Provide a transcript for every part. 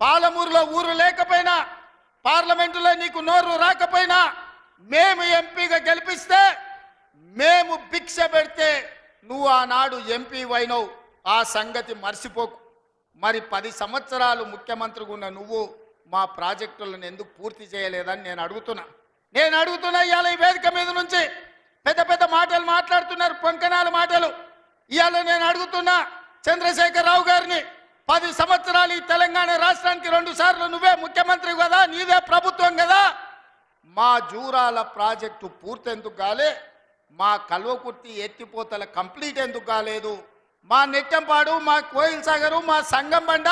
పాలమూరులో ఊరు లేకపోయినా పార్లమెంటులో నీకు నోరు రాకపోయినా మేము ఎంపీగా గెలిపిస్తే మేము భిక్ష పెడితే నువ్వు ఆనాడు ఎంపీ అయినవు. ఆ సంగతి మర్చిపోకు. మరి పది సంవత్సరాలు ముఖ్యమంత్రిగా ఉన్న నువ్వు మా ప్రాజెక్టులను ఎందుకు పూర్తి చేయలేదని నేను అడుగుతున్నా. నేను అడుగుతున్నా ఇవాళ ఈ వేదిక మీద నుంచి. పెద్ద పెద్ద మాటలు మాట్లాడుతున్నారు పొంకనాల మాటలు. ఇవాళ నేను అడుగుతున్నా చంద్రశేఖరరావు గారిని. పది సంవత్సరాలు ఈ తెలంగాణ రాష్ట్రానికి రెండు సార్లు నువ్వే ముఖ్యమంత్రి కదా నీదే ప్రభుత్వం కదా. మా జూరాల ప్రాజెక్టు పూర్తెందుకు కాలే మా కల్వకుర్తి ఎత్తిపోతల కంప్లీట్ ఎందుకు కాలేదు. మా నెట్టంపాడు మా కోయిల్ సాగరు మా సంగం బండ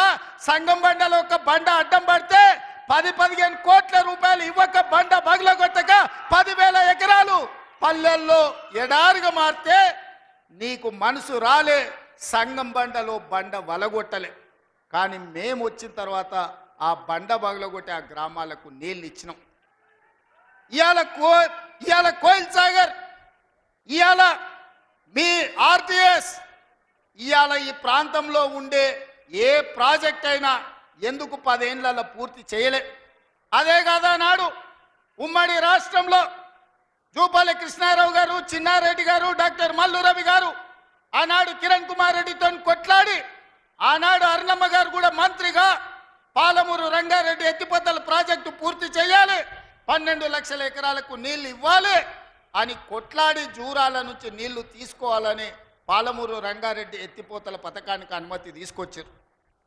సంగం బండలో ఒక బండ అడ్డం పడితే పది పదిహేను కోట్ల రూపాయలు ఇవ్వక బండ బగుల కొట్టక పదివేల ఎకరాలు పల్లెల్లో ఎడారుగా మారితే నీకు మనసు రాలే సంగం బండలో బండ వలగొట్టలే. కానీ మేము వచ్చిన తర్వాత ఆ బండ బగలగొట్టి ఆ గ్రామాలకు నీళ్ళు ఇచ్చినాం. ఇవాళ కో ఇవాళ కోయిల్ సాగర్ ఇవాళ మీ ఆర్టీఎస్ ఇవాళ ఈ ప్రాంతంలో ఉండే ఏ ప్రాజెక్ట్ అయినా ఎందుకు పదేళ్ళలో పూర్తి చేయలే? అదే కాదా నాడు ఉమ్మడి రాష్ట్రంలో జూపాలి కృష్ణారావు గారు చిన్నారెడ్డి గారు డాక్టర్ మల్లు రవి గారు ఆనాడు కిరణ్ కుమార్ రెడ్డితో కొట్లాడి ఆనాడు అరుణమ్మ గారు కూడా మంత్రిగా పాలమూరు రంగారెడ్డి ఎత్తిపోతల ప్రాజెక్టు పూర్తి చేయాలి. పన్నెండు లక్షల ఎకరాలకు నీళ్ళు ఇవ్వాలి అని కొట్లాడి జూరాల నుంచి నీళ్ళు తీసుకోవాలని పాలమూరు రంగారెడ్డి ఎత్తిపోతల పథకానికి అనుమతి తీసుకొచ్చారు.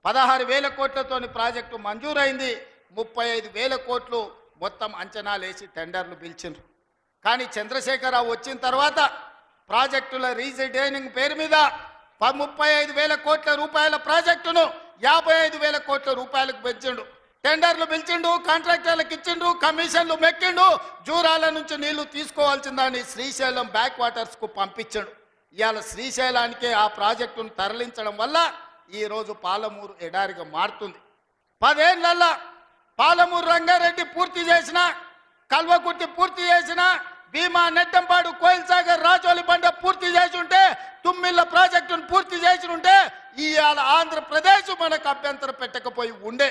పదహారు వేల కోట్లతోని ప్రాజెక్టు మంజూరైంది. ముప్పై ఐదు వేల కోట్లు మొత్తం అంచనాలు వేసి టెండర్లు పిలిచిండ్రు. కానీ చంద్రశేఖరరావు వచ్చిన తర్వాత ప్రాజెక్టుల రీజైనింగ్ పేరు మీద ముప్పై ఐదు వేల కోట్ల రూపాయల ప్రాజెక్టును యాభై ఐదు వేల కోట్ల రూపాయలకు పెంచిండు. టెండర్లు పిలిచిండు కాంట్రాక్టర్లకు ఇచ్చిండు కమిషన్లు మెక్కిండు జూరాల నుంచి నీళ్ళు తీసుకోవాల్సిందని శ్రీశైలం బ్యాక్ వాటర్స్కు పంపించాడు. ఇవాళ శ్రీశైలానికే ఆ ప్రాజెక్టును తరలించడం వల్ల ఈరోజు పాలమూరు ఎడారిగా మారుతుంది. పదేళ్ళల్లా పాలమూరు రంగారెడ్డి పూర్తి చేసిన కల్వకుర్తి పూర్తి చేసిన భీమా నెట్టంపాడు కోయిల్ సాగర్ రాజోలి బండ పూర్తి చేసి మిల్ల ప్రాజెక్టును పూర్తి చేసి ఉంటే ఇవాళ ఆంధ్రప్రదేశ్ మనకు అభ్యంతరం పెట్టకపోయి ఉండే.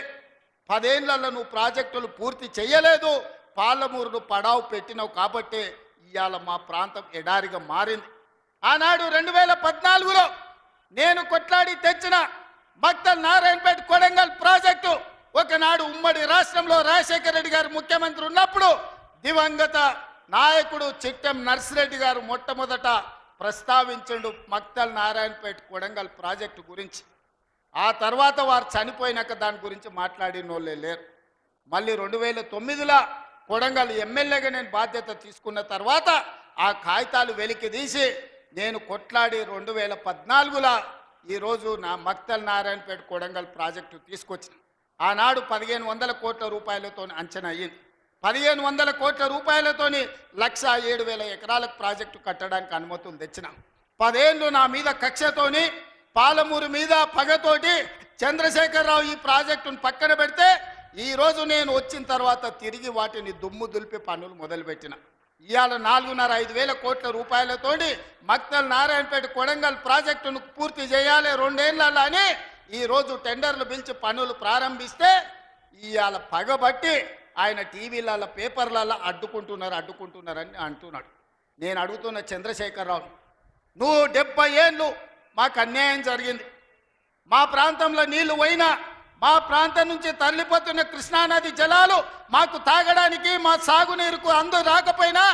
పదేళ్ళలో నువ్వు ప్రాజెక్టులు పూర్తి చేయలేదు. పాలమూరును పడావు పెట్టినావు కాబట్టి ఇవాళ మా ప్రాంతం ఎడారిగా మారింది. ఆనాడు రెండు వేల పద్నాలుగులో నేను కొట్లాడి తెచ్చిన భక్తల్ నారాయణపేట కొడంగల్ ప్రాజెక్టు ఒకనాడు ఉమ్మడి రాష్ట్రంలో రాజశేఖర రెడ్డి గారు ముఖ్యమంత్రి ఉన్నప్పుడు దివంగత నాయకుడు చిట్టెం నర్సిరెడ్డి గారు మొట్టమొదట ప్రస్తావించండు మక్తల్ నారాయణపేట కొడంగల్ ప్రాజెక్టు గురించి. ఆ తర్వాత వారు చనిపోయినాక దాని గురించి మాట్లాడిన వాళ్ళే లేరు. మళ్ళీ రెండు వేల తొమ్మిదిలో కొడంగల్ ఎమ్మెల్యేగా నేను బాధ్యత తీసుకున్న తర్వాత ఆ కాగితాలు వెలికి తీసి నేను కొట్లాడి రెండు వేల పద్నాలుగులో ఈరోజు నా మక్తల్ నారాయణపేట కొడంగల్ ప్రాజెక్టు తీసుకొచ్చిన. ఆనాడు పదిహేను వందల కోట్ల రూపాయలతో అంచనా అయ్యింది. పదిహేను వందల కోట్ల రూపాయలతోని లక్ష ఏడు వేల ఎకరాలకు ప్రాజెక్టు కట్టడానికి అనుమతులు తెచ్చిన. పదేళ్ళు నా మీద కక్షతోని పాలమూరు మీద పగతోటి చంద్రశేఖరరావు ఈ ప్రాజెక్టును పక్కన పెడితే ఈరోజు నేను వచ్చిన తర్వాత తిరిగి వాటిని దుమ్ము దులిపి పనులు మొదలుపెట్టిన. ఇవాళ నాలుగున్నర ఐదు వేల కోట్ల రూపాయలతోటి మక్తల్ నారాయణపేట కొడంగల్ ప్రాజెక్టును పూర్తి చేయాలి రెండేళ్ళలో అని ఈరోజు టెండర్లు పిలిచి పనులు ప్రారంభిస్తే ఇవాళ పగబట్టి ఆయన టీవీలలో పేపర్లలో అడ్డుకుంటున్నారు అడ్డుకుంటున్నారని అంటున్నాడు. నేను అడుగుతున్న చంద్రశేఖరరావు నువ్వు డెబ్బై ఏళ్ళు మాకు అన్యాయం జరిగింది. మా ప్రాంతంలో నీళ్ళు పోయినా మా ప్రాంతం నుంచి తరలిపోతున్న కృష్ణానది జలాలు మాకు తాగడానికి మా సాగునీరుకు అందు రాకపోయినా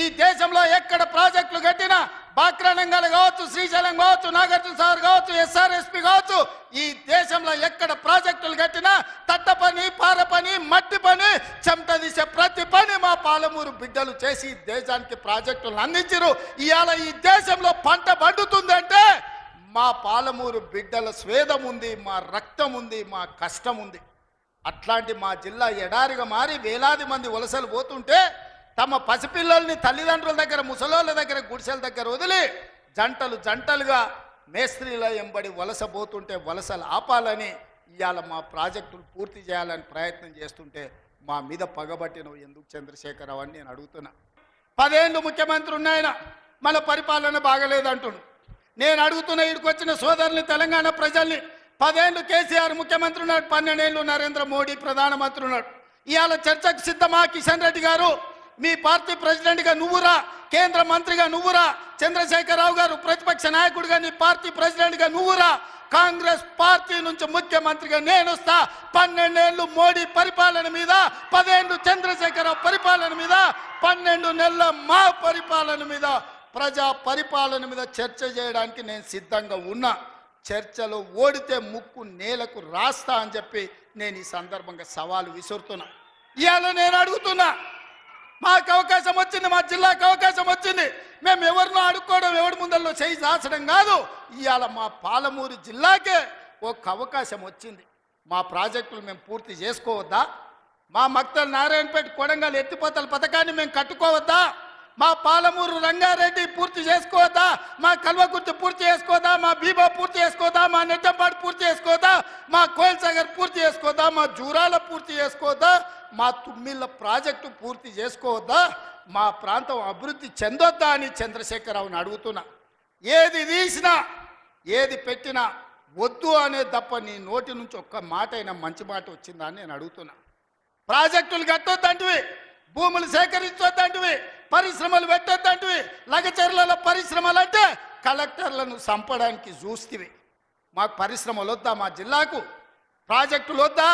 ఈ దేశంలో ఎక్కడ ప్రాజెక్టులు కట్టినా బాక్రానంగల్ కావచ్చు శ్రీశైలం కావచ్చు నాగార్జున సాగర్ కావచ్చు ఎస్ఆర్ఎస్పి కావచ్చు ఈ దేశంలో ఎక్కడ ప్రాజెక్టులు కట్టినా తట్ట పని పార పని మట్టి పని చెమట తీసే ప్రతి పని మా పాలమూరు బిడ్డలు చేసి దేశానికి ప్రాజెక్టులను అందించరు ఇవాళ ఈ దేశంలో పంట పండుతుందంటే మా పాలమూరు బిడ్డల స్వేదం ఉంది మా రక్తం ఉంది మా కష్టం ఉంది. అట్లాంటి మా జిల్లా ఎడారిగా మారి వేలాది మంది వలసలు పోతుంటే తమ పసిపిల్లల్ని తల్లిదండ్రుల దగ్గర ముసలోళ్ళ దగ్గర గుడిసెల దగ్గర వదిలి జంటలు జంటలుగా మేస్త్రీల ఎంబడి వలస పోతుంటే వలసలు ఆపాలని ఇవాళ మా ప్రాజెక్టులు పూర్తి చేయాలని ప్రయత్నం చేస్తుంటే మా మీద పగబట్టినవు ఎందుకు చంద్రశేఖరరావు అని నేను అడుగుతున్నా. పదేళ్ళు ముఖ్యమంత్రి ఉన్నాయన మన పరిపాలన బాగలేదంటుడు. నేను అడుగుతున్న ఇక్కడికి వచ్చిన సోదరుని తెలంగాణ ప్రజల్ని పదేళ్ళు కేసీఆర్ ముఖ్యమంత్రి ఉన్నాడు పన్నెండేళ్ళు నరేంద్ర మోడీ ప్రధానమంత్రి ఉన్నాడు. ఇవాళ చర్చకు సిద్ధమా కిషన్ రెడ్డి గారు? మీ పార్టీ ప్రెసిడెంట్గా నువ్వురా కేంద్ర మంత్రిగా నువ్వురా చంద్రశేఖరరావు గారు ప్రతిపక్ష నాయకుడిగా నీ పార్టీ ప్రెసిడెంట్గా నువ్వురా కాంగ్రెస్ పార్టీ నుంచి ముఖ్యమంత్రిగా నేను వస్తా పన్నెండేళ్ళు మోడీ పరిపాలన మీద పదేళ్ళు చంద్రశేఖరరావు పరిపాలన మీద పన్నెండు నెలల మా పరిపాలన మీద ప్రజా పరిపాలన మీద చర్చ చేయడానికి నేను సిద్ధంగా ఉన్నా. చర్చలో ఓడితే ముక్కు నేలకు రాస్తా అని చెప్పి నేను ఈ సందర్భంగా సవాలు విసురుతున్నా. ఇవాళ నేను అడుగుతున్నా మాకు అవకాశం వచ్చింది మా జిల్లాకు అవకాశం వచ్చింది. మేము ఎవరినో అడుక్కోవడం ఎవరి ముందల్లో చేయి దాచడం కాదు. ఇవాళ మా పాలమూరు జిల్లాకే ఒక అవకాశం వచ్చింది. మా ప్రాజెక్టులు మేము పూర్తి చేసుకోవద్దా? మా మక్తల్ నారాయణపేట కొడంగల్ ఎత్తిపోతల పథకాన్ని మేము కట్టుకోవద్దా? మా పాలమూరు రంగారెడ్డి పూర్తి చేసుకోవద్దా? మా కల్వకుర్తి పూర్తి చేసుకోదా మా బీబా పూర్తి చేసుకోదా మా నెట్టంపాడు పూర్తి చేసుకోదా మా కోయిల్ సాగర్ పూర్తి చేసుకోవద్దా? మా జూరాల పూర్తి చేసుకోవద్దా? మా తుమ్మిళ్ళ ప్రాజెక్టు పూర్తి చేసుకోవద్దా? మా ప్రాంతం అభివృద్ధి చెందొద్దా అని చంద్రశేఖరరావుని అడుగుతున్నా. ఏది తీసినా ఏది పెట్టినా వద్దు అనే తప్ప నీ నోటి నుంచి ఒక్క మాట అయినా మంచి మాట వచ్చిందా అని నేను అడుగుతున్నా. ప్రాజెక్టులు కట్టొద్దంటివి భూములు సేకరించొద్దంటివి పరిశ్రమలు పెట్టొద్దంటివి లగచర్లలో పరిశ్రమలు అంటే కలెక్టర్లను చంపడానికి చూస్తివి. మాకు పరిశ్రమలు వద్దా మా జిల్లాకు? ప్రాజెక్టులు వద్దా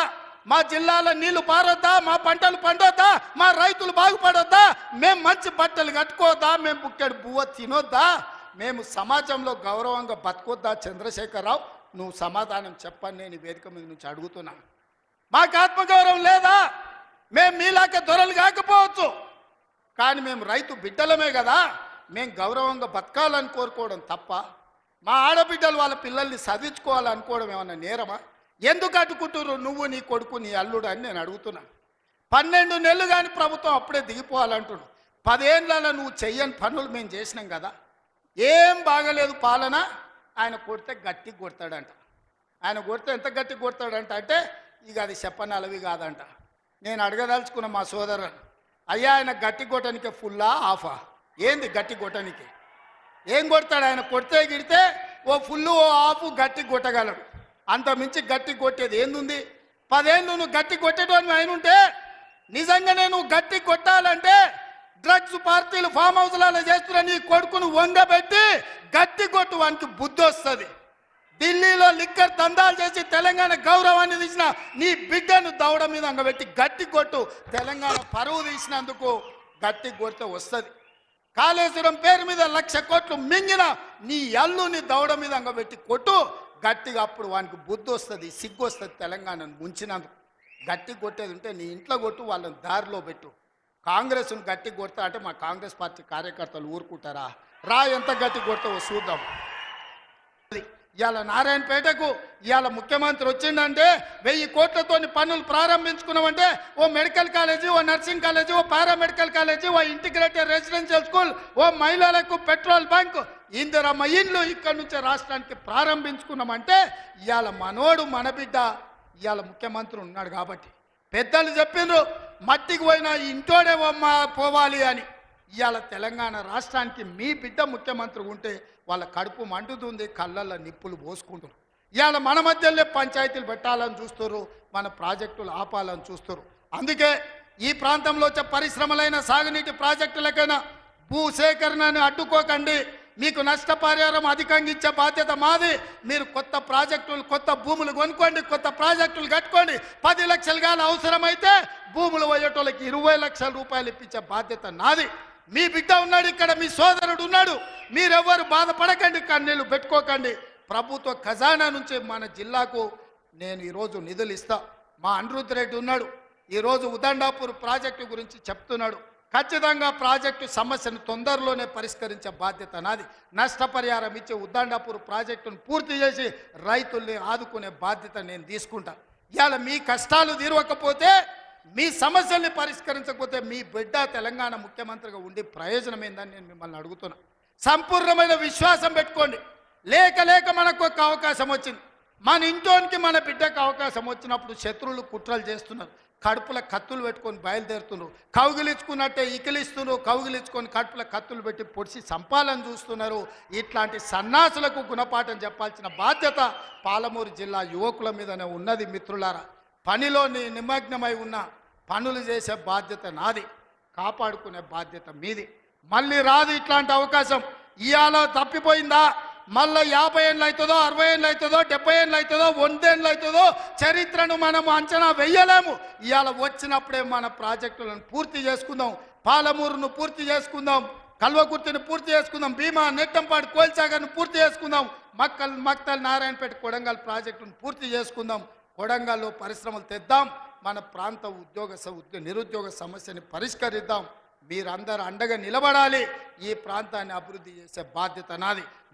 మా జిల్లాలో నీళ్ళు పారొద్దా? మా పంటలు పండొద్దా? మా రైతులు బాగుపడొద్దా? మేము మంచి బట్టలు కట్టుకోవద్దా? మేము బుక్కెడు బువ్వ తినొద్దా? మేము సమాజంలో గౌరవంగా బతకొద్దా చంద్రశేఖరరావు? నువ్వు సమాధానం చెప్పని నేను వేదిక మీద నుంచి అడుగుతున్నాను మాకు ఆత్మగౌరవం లేదా? మేము మీలాగే దొరలు కాకపోవచ్చు. కానీ మేము రైతు బిడ్డలమే కదా. మేము గౌరవంగా బతకాలని కోరుకోవడం తప్ప మా ఆడబిడ్డలు వాళ్ళ పిల్లల్ని చదివించుకోవాలనుకోవడం ఏమన్నా నేరమా? ఎందుకు అడ్డుకుంటున్నారు నువ్వు నీ కొడుకు నీ అల్లుడు అని నేను అడుగుతున్నా. పన్నెండు నెలలు కానీ ప్రభుత్వం అప్పుడే దిగిపోవాలంటున్నాడు. పదేళ్ళలో నువ్వు చెయ్యని పనులు మేము చేసినాం కదా. ఏం బాగలేదు పాలన. ఆయన కొడితే గట్టి కొడతాడంట. ఆయన కొడితే ఎంత గట్టి కొడతాడంట అంటే ఇక అది చెప్పనలవి కాదంట. నేను అడగదలుచుకున్న మా సోదరు అయ్యా ఆయన గట్టి కొట్టడానికి ఫుల్లా ఆఫా ఏంది గట్టి కొట్టడానికి ఏం కొడతాడు? ఆయన కొడితే గిడితే ఓ ఫుల్ ఓ ఆఫ్ గట్టి కొట్టగలడు. అంత మించి గట్టి కొట్టేది ఏందుంది? పదేళ్ళు నువ్వు గట్టి కొట్టేటోని ఆయన ఉంటే నిజంగానే నువ్వు గట్టి కొట్టాలంటే డ్రగ్స్ పార్టీలు ఫామ్ హౌస్లలో చేస్తున్న నీ కొడుకును వంగబెట్టి గట్టి కొట్టు వానికి బుద్ధి వస్తుంది. ఢిల్లీలో లిక్కర్ దందాలు చేసి తెలంగాణ గౌరవాన్ని తీసిన నీ బిడ్డను దౌడ మీద అంగబెట్టి గట్టి కొట్టు తెలంగాణ పరువు తీసినందుకు గట్టి కొడితే వస్తుంది. కాళేశ్వరం పేరు మీద లక్ష కోట్లు మింగిన నీ అల్లుని దౌడ మీద అంగబెట్టి కొట్టు గట్టిగా అప్పుడు వానికి బుద్ధి వస్తుంది సిగ్గు వస్తుంది తెలంగాణను ముంచినందుకు. గట్టి కొట్టేది ఉంటే నీ ఇంట్లో కొట్టు వాళ్ళని దారిలో పెట్టు. కాంగ్రెస్ను గట్టి కొడతా అంటే మా కాంగ్రెస్ పార్టీ కార్యకర్తలు ఊరుకుంటారా? రా ఎంత గట్టి కొడతావో చూద్దాం. ఇవాళ నారాయణపేటకు ఇవాళ ముఖ్యమంత్రి వచ్చిందంటే వెయ్యి కోట్లతోని పనులు ప్రారంభించుకున్నామంటే ఓ మెడికల్ కాలేజీ ఓ నర్సింగ్ కాలేజీ ఓ పారామెడికల్ కాలేజీ ఓ ఇంటిగ్రేటెడ్ రెసిడెన్షియల్ స్కూల్ ఓ మహిళలకు పెట్రోల్ బంక్ ఇందిరమ్మ ఇండ్లు ఇక్కడి నుంచే రాష్ట్రానికి ప్రారంభించుకున్నామంటే ఇవాళ మనోడు మన బిడ్డ ఇవాళ ముఖ్యమంత్రి ఉన్నాడు కాబట్టి. పెద్దలు చెప్పిండ్రు మట్టికి పోయినా ఇంటోడే పోవాలి అని. ఇవాళ తెలంగాణ రాష్ట్రానికి మీ బిడ్డ ముఖ్యమంత్రి ఉంటే వాళ్ళ కడుపు మండుతుంది కళ్ళల్లో నిప్పులు పోసుకుంటారు. ఇవాళ మన మధ్యలో పంచాయతీలు పెట్టాలని చూస్తారు మన ప్రాజెక్టులు ఆపాలని చూస్తారు అందుకే ఈ ప్రాంతంలో వచ్చే పరిశ్రమలైన సాగునీటి ప్రాజెక్టులకైనా భూసేకరణను అడ్డుకోకండి. మీకు నష్టపరిహారం అధికంగా ఇచ్చే బాధ్యత మాది. మీరు కొత్త ప్రాజెక్టులు కొత్త భూములు కొనుక్కోండి కొత్త ప్రాజెక్టులు కట్టుకోండి. పది లక్షలు కానీ అవసరమైతే భూములు పోయేటోళ్ళకి ఇరవై లక్షల రూపాయలు ఇప్పించే బాధ్యత నాది. మీ బిడ్డ ఉన్నాడు ఇక్కడ మీ సోదరుడు ఉన్నాడు. మీరెవ్వరు బాధపడకండి కన్నీళ్ళు పెట్టుకోకండి. ప్రభుత్వ ఖజానా నుంచి మన జిల్లాకు నేను ఈరోజు నిధులు ఇస్తా. మా అనిరుద్ధ్ రెడ్డి ఉన్నాడు. ఈరోజు ఉదండాపూర్ ప్రాజెక్టు గురించి చెప్తున్నాడు. ఖచ్చితంగా ప్రాజెక్టు సమస్యను తొందరలోనే పరిష్కరించే బాధ్యత నాది. నష్టపరిహారం ఇచ్చి ఉద్దండాపూర్ ప్రాజెక్టును పూర్తి చేసి రైతుల్ని ఆదుకునే బాధ్యత నేను తీసుకుంటా. ఇవాళ మీ కష్టాలు తీరవకపోతే మీ సమస్యల్ని పరిష్కరించకపోతే మీ బిడ్డ తెలంగాణ ముఖ్యమంత్రిగా ఉండి ప్రయోజనం ఏందని నేను మిమ్మల్ని అడుగుతున్నా. సంపూర్ణమైన విశ్వాసం పెట్టుకోండి. లేక లేక మనకు ఒక అవకాశం వచ్చింది. మన ఇంటోనికి మన బిడ్డకు అవకాశం వచ్చినప్పుడు శత్రువులు కుట్రలు చేస్తున్నారు. కడుపుల కత్తులు పెట్టుకొని బయలుదేరుతున్నారు కౌగిలించుకున్నట్టే ఇకిలిస్తున్నారు కౌగిలించుకొని కడుపుల కత్తులు పెట్టి పొడిచి సంపాలని చూస్తున్నారు. ఇట్లాంటి సన్నాసులకు గుణపాఠం చెప్పాల్సిన బాధ్యత పాలమూరు జిల్లా యువకుల మీదనే ఉన్నది మిత్రులారా. పనిలో నిమగ్నమై ఉన్న పనులు చేసే బాధ్యత నాది. కాపాడుకునే బాధ్యత మీది. మళ్ళీ రాదు ఇట్లాంటి అవకాశం. ఇవాళ తప్పిపోయిందా? మళ్ళీ యాభై ఏళ్ళు అవుతుందో అరవై ఏళ్ళు అవుతుందో డెబ్బై ఏళ్ళు అవుతుందో వందేళ్ళు అవుతుందో చరిత్రను మనం అంచనా వెయ్యలేము ఇవాళ వచ్చినప్పుడే మన ప్రాజెక్టులను పూర్తి చేసుకుందాం. పాలమూరును పూర్తి చేసుకుందాం. కల్వకుర్తిని పూర్తి చేసుకుందాం. భీమా నెట్టంపాడు కోల్చాగర్ను పూర్తి చేసుకుందాం. మక్కల్ మక్తల్ నారాయణపేట కొడంగల్ ప్రాజెక్టును పూర్తి చేసుకుందాం. కొడంగల్లో పరిశ్రమలు తెద్దాం. మన ప్రాంత ఉద్యోగ నిరుద్యోగ సమస్యని పరిష్కరిద్దాం. మీరందరూ అండగా నిలబడాలి. ఈ ప్రాంతాన్ని అభివృద్ధి చేసే బాధ్యత నాది.